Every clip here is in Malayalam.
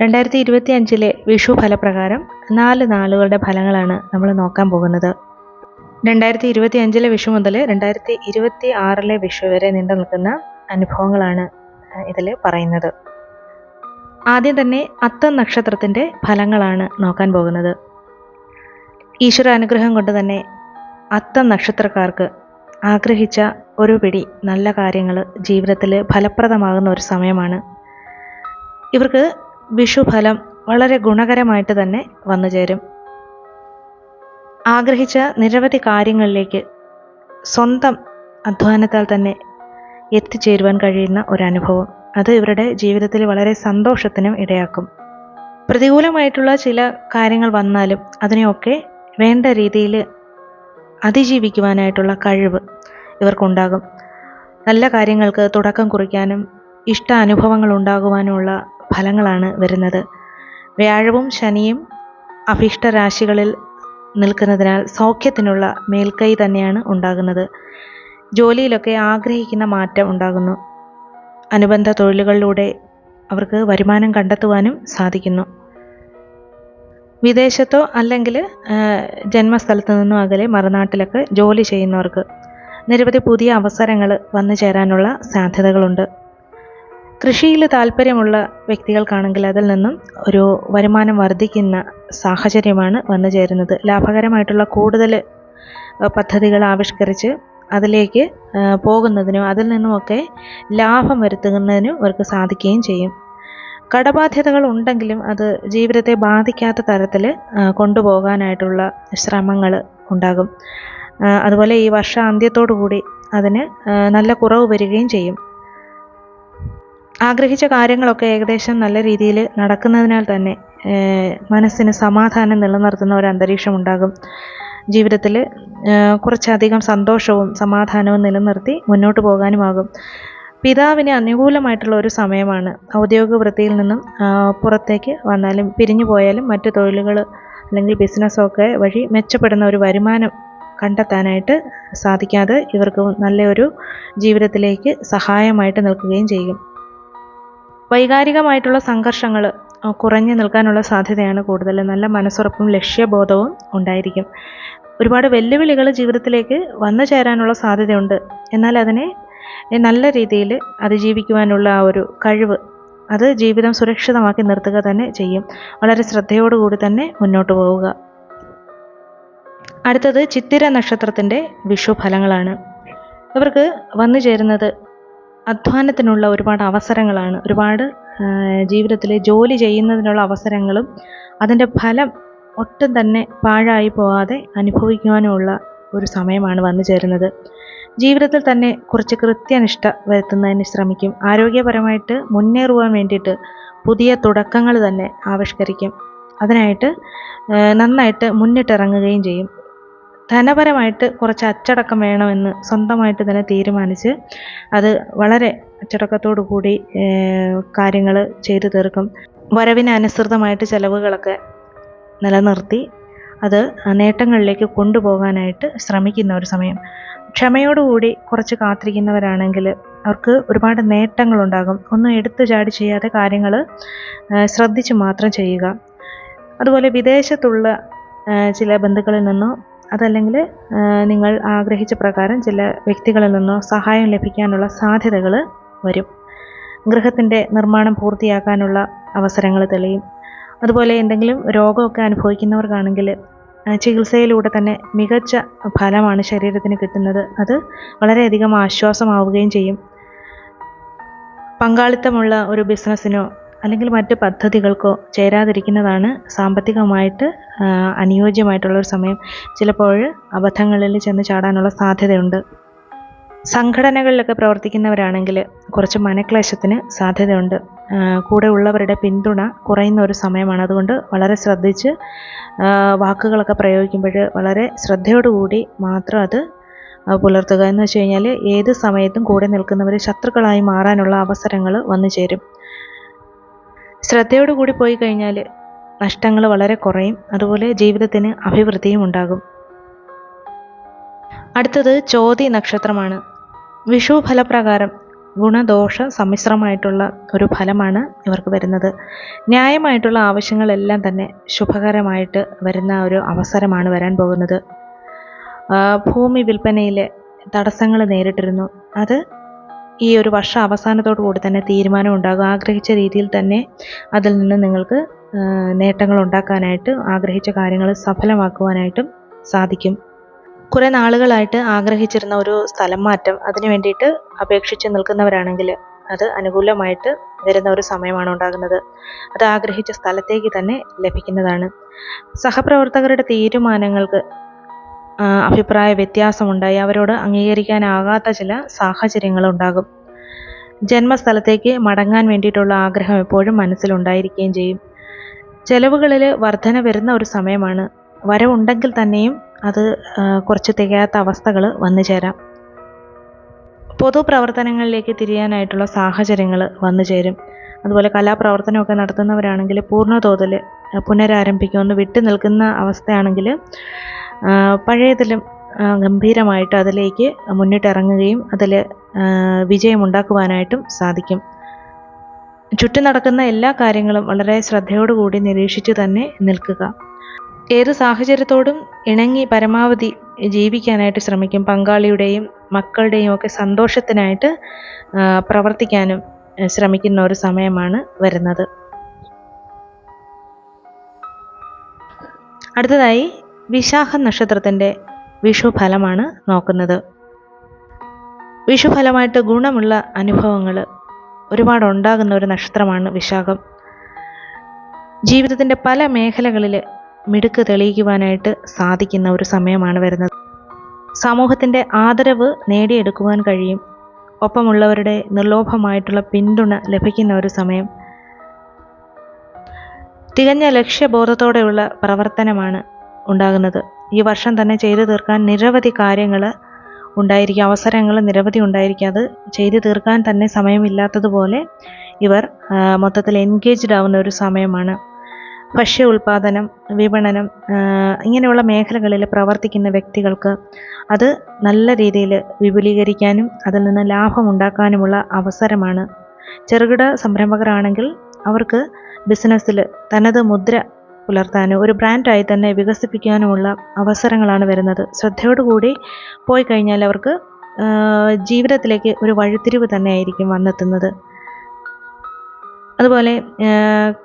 രണ്ടായിരത്തി ഇരുപത്തി അഞ്ചിലെ വിഷു ഫലപ്രകാരം നാല് നാളുകളുടെ ഫലങ്ങളാണ് നമ്മൾ നോക്കാൻ പോകുന്നത്. രണ്ടായിരത്തി ഇരുപത്തി അഞ്ചിലെ വിഷു മുതൽ രണ്ടായിരത്തി ഇരുപത്തി ആറിലെ വിഷു വരെ നീണ്ടു നിൽക്കുന്ന അനുഭവങ്ങളാണ് ഇതിൽ പറയുന്നത്. ആദ്യം തന്നെ അത്തം നക്ഷത്രത്തിന്റെ ഫലങ്ങളാണ് നോക്കാൻ പോകുന്നത്. ഈശ്വര അനുഗ്രഹം കൊണ്ട് തന്നെ അത്തം നക്ഷത്രക്കാർക്ക് ആഗ്രഹിച്ച ഒരു പിടി നല്ല കാര്യങ്ങൾ ജീവിതത്തിൽ ഫലപ്രദമാകുന്ന ഒരു സമയമാണ്. ഇവർക്ക് വിഷുഫലം വളരെ ഗുണകരമായിട്ട് തന്നെ വന്നു ചേരും. ആഗ്രഹിച്ച നിരവധി കാര്യങ്ങളിലേക്ക് സ്വന്തം അധ്വാനത്താൽ തന്നെ എത്തിച്ചേരുവാൻ കഴിയുന്ന ഒരനുഭവം. അത് ഇവരുടെ ജീവിതത്തിൽ വളരെ സന്തോഷത്തിനും ഇടയാക്കും. പ്രതികൂലമായിട്ടുള്ള ചില കാര്യങ്ങൾ വന്നാലും അതിനെയൊക്കെ വേണ്ട രീതിയിൽ അതിജീവിക്കുവാനായിട്ടുള്ള കഴിവ് ഇവർക്കുണ്ടാകും. നല്ല കാര്യങ്ങൾക്ക് തുടക്കം കുറിക്കാനും ഇഷ്ട അനുഭവങ്ങൾ ഉണ്ടാകുവാനുമുള്ള ഫലങ്ങളാണ് വരുന്നത്. വ്യാഴവും ശനിയും അഭിഷ്ട രാശികളിൽ നിൽക്കുന്നതിനാൽ സൗഖ്യത്തിനുള്ള മേൽക്കൈ തന്നെയാണ് ഉണ്ടാകുന്നത്. ജോലിയിലൊക്കെ ആഗ്രഹിക്കുന്ന മാറ്റം ഉണ്ടാകുന്നു. അനുബന്ധ തൊഴിലുകളിലൂടെ അവർക്ക് വരുമാനം കണ്ടെത്തുവാനും സാധിക്കുന്നു. വിദേശത്തോ അല്ലെങ്കിൽ ജന്മസ്ഥലത്ത് നിന്നും അകലെ മറുനാട്ടിലൊക്കെ ജോലി ചെയ്യുന്നവർക്ക് നിരവധി പുതിയ അവസരങ്ങൾ വന്നു ചേരാനുള്ള സാധ്യതകളുണ്ട്. കൃഷിയിൽ താല്പര്യമുള്ള വ്യക്തികൾക്കാണെങ്കിൽ അതിൽ നിന്നും ഒരു വരുമാനം വർദ്ധിക്കുന്ന സാഹചര്യമാണ് വന്നു ചേരുന്നത്. ലാഭകരമായിട്ടുള്ള കൂടുതൽ പദ്ധതികൾ ആവിഷ്കരിച്ച് അതിലേക്ക് പോകുന്നതിനും അതിൽ നിന്നുമൊക്കെ ലാഭം വരുത്തുന്നതിനും അവർക്ക് സാധിക്കുകയും ചെയ്യും. കടബാധ്യതകൾ ഉണ്ടെങ്കിലും അത് ജീവിതത്തെ ബാധിക്കാത്ത തരത്തിൽ കൊണ്ടുപോകാനായിട്ടുള്ള ശ്രമങ്ങൾ ഉണ്ടാകും. അതുപോലെ ഈ വർഷാന്ത്യത്തോടു കൂടി അതിന് നല്ല കുറവ് വരികയും ചെയ്യും. ആഗ്രഹിച്ച കാര്യങ്ങളൊക്കെ ഏകദേശം നല്ല രീതിയിൽ നടക്കുന്നതിനാൽ തന്നെ മനസ്സിന് സമാധാനം നിലനിർത്തുന്ന ഒരു അന്തരീക്ഷം ഉണ്ടാകും. ജീവിതത്തിൽ കുറച്ചധികം സന്തോഷവും സമാധാനവും നിലനിർത്തി മുന്നോട്ട് പോകാനുമാകും. പിതാവിന് അനുകൂലമായിട്ടുള്ള ഒരു സമയമാണ്. ഔദ്യോഗിക വൃത്തിയിൽ നിന്നും പുറത്തേക്ക് വന്നാലും പിരിഞ്ഞു പോയാലും മറ്റു തൊഴിലുകൾ അല്ലെങ്കിൽ ബിസിനസ്സൊക്കെ വഴി മെച്ചപ്പെടുന്ന ഒരു വരുമാനം കണ്ടെത്താനായിട്ട് സാധിക്കാതെ ഇവർക്ക് നല്ലൊരു ജീവിതത്തിലേക്ക് സഹായമായിട്ട് നിൽക്കുകയും ചെയ്യും. വൈകാരികമായിട്ടുള്ള സംഘർഷങ്ങൾ കുറഞ്ഞു നിൽക്കാനുള്ള സാധ്യതയാണ് കൂടുതൽ. നല്ല മനസ്സുറപ്പും ലക്ഷ്യബോധവും ഉണ്ടായിരിക്കും. ഒരുപാട് വെല്ലുവിളികൾ ജീവിതത്തിലേക്ക് വന്നു ചേരാനുള്ള സാധ്യതയുണ്ട്. എന്നാൽ അതിനെ നല്ല രീതിയിൽ അതിജീവിക്കുവാനുള്ള ആ ഒരു കഴിവ് അത് ജീവിതം സുരക്ഷിതമാക്കി നിർത്തുക തന്നെ ചെയ്യും. വളരെ ശ്രദ്ധയോടുകൂടി തന്നെ മുന്നോട്ട് പോവുക. അടുത്തത് ചിത്തിര നക്ഷത്രത്തിന്റെ വിഷു ഫലങ്ങളാണ് ഇവർക്ക് വന്നു ചേരുന്നത് അധ്വാനത്തിനുള്ള ഒരുപാട് അവസരങ്ങളാണ്. ഒരുപാട് ജീവിതത്തിൽ ജോലി ചെയ്യുന്നതിനുള്ള അവസരങ്ങളും അതിന്റെ ഫലം ഒട്ടും തന്നെ പാഴായി പോവാതെ അനുഭവിക്കുവാനുമുള്ള ഒരു സമയമാണ് വന്നു ചേരുന്നത്. ജീവിതത്തിൽ തന്നെ കുറച്ച് കൃത്യനിഷ്ഠ വരുത്തുന്നതിന് ശ്രമിക്കും. ആരോഗ്യപരമായിട്ട് മുന്നേറുവാൻ വേണ്ടിയിട്ട് പുതിയ തുടക്കങ്ങൾ തന്നെ ആവിഷ്കരിക്കും. അതിനായിട്ട് നന്നായിട്ട് മുന്നിട്ടിറങ്ങുകയും ചെയ്യും. ധനപരമായിട്ട് കുറച്ച് അച്ചടക്കം വേണമെന്ന് സ്വന്തമായിട്ട് തന്നെ തീരുമാനിച്ച് അത് വളരെ അച്ചടക്കത്തോടു കൂടി കാര്യങ്ങൾ ചെയ്തു തീർക്കും. വരവിന് അനുസൃതമായിട്ട് ചിലവുകളൊക്കെ നിലനിർത്തി അത് നേട്ടങ്ങളിലേക്ക് കൊണ്ടുപോകാനായിട്ട് ശ്രമിക്കുന്ന ഒരു സമയം. ക്ഷമയോടുകൂടി കുറച്ച് കാത്തിരിക്കുന്നവരാണെങ്കിൽ അവർക്ക് ഒരുപാട് നേട്ടങ്ങളുണ്ടാകും. ഒന്നും എടുത്തു ചാടി ചെയ്യാതെ കാര്യങ്ങൾ ശ്രദ്ധിച്ച് മാത്രം ചെയ്യുക. അതുപോലെ വിദേശത്തുള്ള ചില ബന്ധുക്കളിൽ നിന്നോ അതല്ലെങ്കിൽ നിങ്ങൾ ആഗ്രഹിച്ച പ്രകാരം ചില വ്യക്തികളിൽ നിന്നോ സഹായം ലഭിക്കാനുള്ള സാധ്യതകൾ വരും. ഗൃഹത്തിന്റെ നിർമ്മാണം പൂർത്തിയാക്കാനുള്ള അവസരങ്ങൾ തെളിയും. അതുപോലെ എന്തെങ്കിലും രോഗമൊക്കെ അനുഭവിക്കുന്നവർക്കാണെങ്കിൽ ചികിത്സയിലൂടെ തന്നെ മികച്ച ഫലമാണ് ശരീരത്തിന് കിട്ടുന്നത്. അത് വളരെയധികം ആശ്വാസമാവുകയും ചെയ്യും. പങ്കാളിത്തമുള്ള ഒരു ബിസിനസ്സിനോ അല്ലെങ്കിൽ മറ്റ് പദ്ധതികൾക്കോ ചേരാതിരിക്കുന്നതാണ് സാമ്പത്തികമായിട്ട് അനുയോജ്യമായിട്ടുള്ള ഒരു സമയം. ചിലപ്പോൾ അബദ്ധങ്ങളിൽ ചെന്ന് ചാടാനുള്ള സാധ്യതയുണ്ട്. സംഘടനകളിലൊക്കെ പ്രവർത്തിക്കുന്നവരാണെങ്കിൽ കുറച്ച് മനക്ലേശത്തിന് സാധ്യതയുണ്ട്. കൂടെ ഉള്ളവരുടെ പിന്തുണ കുറയുന്ന ഒരു സമയമാണ്. അതുകൊണ്ട് വളരെ ശ്രദ്ധിച്ച് വാക്കുകളൊക്കെ പ്രയോഗിക്കുമ്പോൾ വളരെ ശ്രദ്ധയോടുകൂടി മാത്രം അത് പുലർത്തുക. എന്ന് വെച്ച് കഴിഞ്ഞാൽ ഏത് സമയത്തും കൂടെ നിൽക്കുന്നവർ ശത്രുക്കളായി മാറാനുള്ള അവസരങ്ങൾ വന്നു ചേരും. ശ്രദ്ധയോടുകൂടി പോയി കഴിഞ്ഞാൽ നഷ്ടങ്ങൾ വളരെ കുറയും. അതുപോലെ ജീവിതത്തിന് അഭിവൃദ്ധിയും ഉണ്ടാകും. അടുത്തത് ചോതി നക്ഷത്രമാണ്. വിഷു ഫലപ്രകാരം ഗുണദോഷ സമ്മിശ്രമായിട്ടുള്ള ഒരു ഫലമാണ് ഇവർക്ക് വരുന്നത്. ന്യായമായിട്ടുള്ള ആവശ്യങ്ങളെല്ലാം തന്നെ ശുഭകരമായിട്ട് വരുന്ന ഒരു അവസരമാണ് വരാൻ പോകുന്നത്. ഭൂമി വിൽപ്പനയിലെ തടസ്സങ്ങൾ നേരിട്ടിരുന്നു. അത് ഈ ഒരു വർഷ അവസാനത്തോടു കൂടി തന്നെ തീരുമാനം ഉണ്ടാകും. ആഗ്രഹിച്ച രീതിയിൽ തന്നെ അതിൽ നിന്ന് നിങ്ങൾക്ക് നേട്ടങ്ങൾ ഉണ്ടാക്കാനായിട്ട് ആഗ്രഹിച്ച കാര്യങ്ങൾ സഫലമാക്കുവാനായിട്ടും സാധിക്കും. കുറേ നാളുകളായിട്ട് ആഗ്രഹിച്ചിരുന്ന ഒരു സ്ഥലം മാറ്റം അതിനു വേണ്ടിയിട്ട് അപേക്ഷിച്ച് നിൽക്കുന്നവരാണെങ്കിൽ അത് അനുകൂലമായിട്ട് വരുന്ന ഒരു സമയമാണ് ഉണ്ടാകുന്നത്. അത് ആഗ്രഹിച്ച സ്ഥലത്തേക്ക് തന്നെ ലഭിക്കുന്നതാണ്. സഹപ്രവർത്തകരുടെ തീരുമാനങ്ങൾക്ക് അഭിപ്രായ വ്യത്യാസമുണ്ടായി. അവരോട് അംഗീകരിക്കാനാകാത്ത ചില സാഹചര്യങ്ങളുണ്ടാകും. ജന്മസ്ഥലത്തേക്ക് മടങ്ങാൻ വേണ്ടിയിട്ടുള്ള ആഗ്രഹം എപ്പോഴും മനസ്സിലുണ്ടായിരിക്കുകയും ചെയ്യും. ചെലവുകളിൽ വർധന വരുന്ന ഒരു സമയമാണ്. വരവുണ്ടെങ്കിൽ തന്നെയും അത് കുറച്ച് തികയാത്ത അവസ്ഥകൾ വന്നു ചേരാം. പൊതുപ്രവർത്തനങ്ങളിലേക്ക് തിരിയാനായിട്ടുള്ള സാഹചര്യങ്ങൾ വന്നു ചേരും. അതുപോലെ കലാപ്രവർത്തനമൊക്കെ നടത്തുന്നവരാണെങ്കിൽ പൂർണതോതിൽ പുനരാരംഭിക്കുമെന്ന് വിട്ടു നിൽക്കുന്ന അവസ്ഥയാണെങ്കിൽ പഴയതിലും ഗംഭീരമായിട്ട് അതിലേക്ക് മുന്നിട്ടിറങ്ങുകയും അതിൽ വിജയമുണ്ടാക്കുവാനായിട്ടും സാധിക്കും. ചുറ്റും നടക്കുന്ന എല്ലാ കാര്യങ്ങളും വളരെ ശ്രദ്ധയോടുകൂടി നിരീക്ഷിച്ചു തന്നെ നിൽക്കുക. ഏത് സാഹചര്യത്തോടും ഇണങ്ങി പരമാവധി ജീവിക്കാനായിട്ട് ശ്രമിക്കും. പങ്കാളിയുടെയും മക്കളുടെയും ഒക്കെ സന്തോഷത്തിനായിട്ട് പ്രവർത്തിക്കാനും ശ്രമിക്കുന്ന ഒരു സമയമാണ് വരുന്നത്. അടുത്തതായി വിശാഖ നക്ഷത്രത്തിന്റെ വിഷുഫലമാണ് നോക്കുന്നത്. വിഷുഫലമായിട്ട് ഗുണമുള്ള അനുഭവങ്ങൾ ഒരുപാട് ഉണ്ടാകുന്ന ഒരു നക്ഷത്രമാണ് വിശാഖം. ജീവിതത്തിന്റെ പല മേഖലകളിൽ മിടുക്ക് തെളിയിക്കുവാനായിട്ട് സാധിക്കുന്ന ഒരു സമയമാണ് വരുന്നത്. സമൂഹത്തിന്റെ ആദരവ് നേടിയെടുക്കുവാൻ കഴിയും. ഒപ്പമുള്ളവരുടെ നിർലോഭമായിട്ടുള്ള പിന്തുണ ലഭിക്കുന്ന ഒരു സമയം. തികഞ്ഞ ലക്ഷ്യബോധത്തോടെയുള്ള പ്രവർത്തനമാണ് ഉണ്ടാകുന്നത്. ഈ വർഷം തന്നെ ചെയ്തു തീർക്കാൻ നിരവധി കാര്യങ്ങൾ ഉണ്ടായിരിക്കും അവസരങ്ങൾ നിരവധി ഉണ്ടായിരിക്കും. അത് ചെയ്തു തീർക്കാൻ തന്നെ സമയമില്ലാത്തതുപോലെ ഇവർ മൊത്തത്തിൽ എൻഗേജ്ഡ് ആവുന്ന ഒരു സമയമാണ്. ഭക്ഷ്യ ഉൽപാദനം വിപണനം ഇങ്ങനെയുള്ള മേഖലകളിൽ പ്രവർത്തിക്കുന്ന വ്യക്തികൾക്ക് അത് നല്ല രീതിയിൽ വിപുലീകരിക്കാനും അതിൽ നിന്ന് ലാഭം ഉണ്ടാക്കാനുമുള്ള അവസരമാണ്. ചെറുകിട സംരംഭകരാണെങ്കിൽ അവർക്ക് ബിസിനസ്സിൽ തനത് മുദ്ര പുലർത്താനും ഒരു ബ്രാൻഡായി തന്നെ വികസിപ്പിക്കാനുമുള്ള അവസരങ്ങളാണ് വരുന്നത്. ശ്രദ്ധയോടുകൂടി പോയി കഴിഞ്ഞാൽ അവർക്ക് ജീവിതത്തിലേക്ക് ഒരു വഴിത്തിരിവ് തന്നെയായിരിക്കും വന്നെത്തുന്നത്. അതുപോലെ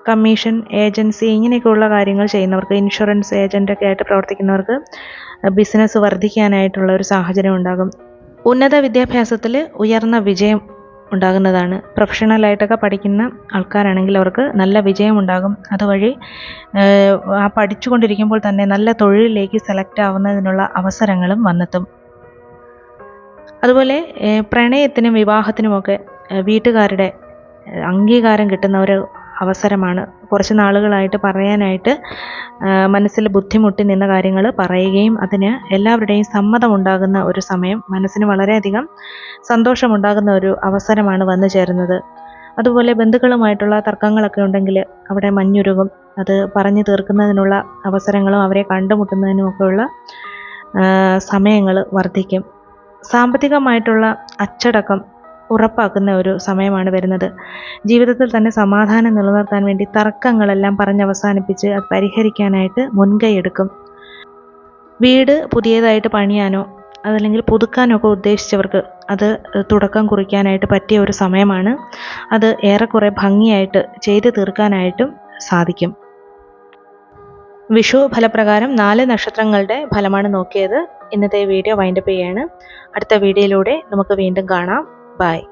കമ്മീഷൻ ഏജൻസി ഇങ്ങനെയൊക്കെയുള്ള കാര്യങ്ങൾ ചെയ്യുന്നവർക്ക് ഇൻഷുറൻസ് ഏജന്റൊക്കെ ആയിട്ട് പ്രവർത്തിക്കുന്നവർക്ക് ബിസിനസ് വർദ്ധിക്കാനായിട്ടുള്ള ഒരു സാഹചര്യം ഉണ്ടാകും. ഉന്നത വിദ്യാഭ്യാസത്തിൽ ഉയർന്ന വിജയം ഉണ്ടാകുന്നതാണ്. പ്രൊഫഷണലായിട്ടൊക്കെ പഠിക്കുന്ന ആൾക്കാരാണെങ്കിൽ അവർക്ക് നല്ല വിജയമുണ്ടാകും. അതുവഴി ആ പഠിച്ചുകൊണ്ടിരിക്കുമ്പോൾ തന്നെ നല്ല തൊഴിലിലേക്ക് സെലക്ട് ആവുന്നതിനുള്ള അവസരങ്ങളും വന്നെത്തും. അതുപോലെ പ്രണയത്തിനും വിവാഹത്തിനുമൊക്കെ വീട്ടുകാരുടെ അംഗീകാരം കിട്ടുന്ന ഒരു അവസരമാണ്. കുറച്ച് നാളുകളായിട്ട് പറയാനായിട്ട് മനസ്സിൽ ബുദ്ധിമുട്ടി നിന്ന കാര്യങ്ങൾ പറയുകയും അതിന് എല്ലാവരുടെയും സമ്മതമുണ്ടാകുന്ന ഒരു സമയം മനസ്സിന് വളരെയധികം സന്തോഷമുണ്ടാകുന്ന ഒരു അവസരമാണ് വന്നു ചേരുന്നത്. അതുപോലെ ബന്ധുക്കളുമായിട്ടുള്ള തർക്കങ്ങളൊക്കെ ഉണ്ടെങ്കിൽ അവിടെ മഞ്ഞുരുകും. അത് പറഞ്ഞു തീർക്കുന്നതിനുള്ള അവസരങ്ങളും അവരെ കണ്ടുമുട്ടുന്നതിനുമൊക്കെയുള്ള സമയങ്ങൾ വർദ്ധിക്കും. സാമ്പത്തികമായിട്ടുള്ള അച്ചടക്കം ഉറപ്പാക്കുന്ന ഒരു സമയമാണ് വരുന്നത്. ജീവിതത്തിൽ തന്നെ സമാധാനം നിലനിർത്താൻ വേണ്ടി തർക്കങ്ങളെല്ലാം പറഞ്ഞവസാനിപ്പിച്ച് അത് പരിഹരിക്കാനായിട്ട് മുൻകൈ എടുക്കും. വീട് പുതിയതായിട്ട് പണിയാനോ അതല്ലെങ്കിൽ പുതുക്കാനോ ഒക്കെ ഉദ്ദേശിച്ചവർക്ക് അത് തുടക്കം കുറിക്കാനായിട്ട് പറ്റിയ ഒരു സമയമാണ്. അത് ഏറെക്കുറെ ഭംഗിയായിട്ട് ചെയ്തു തീർക്കാനായിട്ടും സാധിക്കും. വിഷു ഫലപ്രകാരം നാല് നക്ഷത്രങ്ങളുടെ ഫലമാണ് നോക്കിയത്. ഇന്നത്തെ വീഡിയോ വൈൻഡപ്പ് ചെയ്യാണ്. അടുത്ത വീഡിയോയിലൂടെ നമുക്ക് വീണ്ടും കാണാം. Bye.